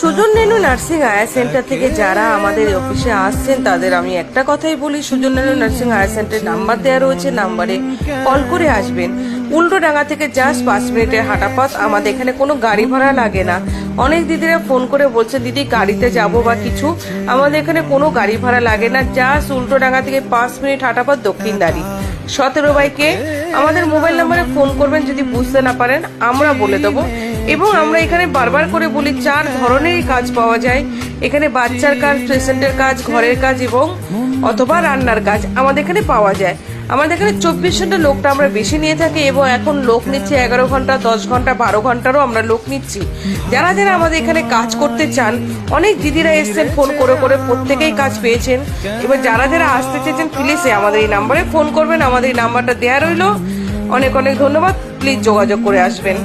Sujan Renu nursing আয়া centre থেকে যারা আমাদের অফিসে আসছেন, তাদের আমি একটা কথাই বলি, Sujan Renu nursing hire centre number দেওয়া রয়েছে, নাম্বারে কল করে আসবেন। উল্টো ডাঙ্গা থেকে জাস্ট পাঁচ মিনিটের হাঁটা পথ আমাদের এখানে কোনো গাড়ি ভাড়া লাগে না। অনেক দিদিরা ফোন করে বলছে, দিদি, গাড়িতে যাব বা কিছু? আমাদের এখানে কোনো গাড়ি ভাড়া লাগে না, জাস্ট উল্টো ডাঙ্গা থেকে পাঁচ মিনিট হাঁটা পথ দক্ষিণ দাঁড়ি। সতেরো বাইকে আমাদের মোবাইল নাম্বারে ফোন করবেন যদি বুঝতে না পারেন, আমরা বলে দেবো। এবং আমরা এখানে বারবার করে বলি, চার ধরনেরই কাজ পাওয়া যায়। এখানে বাচ্চার কাজ পেশেন্টের কাজ, ঘরের কাজ এবং অথবা রান্নার কাজ আমাদের এখানে পাওয়া যায়। আমাদের এখানে চব্বিশ ঘণ্টা লোকটা আমরা বেশি নিয়ে থাকি এবং এখন লোক নিচ্ছি এগারো ঘণ্টা, দশ ঘণ্টা, বারো ঘন্টারও আমরা লোক নিচ্ছি। যারা যারা আমাদের এখানে কাজ করতে চান, অনেক দিদিরা এসছেন ফোন করে করে, প্রত্যেকেই কাজ পেয়েছেন। এবার যারা যারা আসতে চেয়েছেন প্লিজ আমাদের এই নাম্বারে ফোন করবেন, আমাদের এই নাম্বারটা দেওয়া রইল। অনেক অনেক ধন্যবাদ প্লিজ যোগাযোগ করে আসবেন।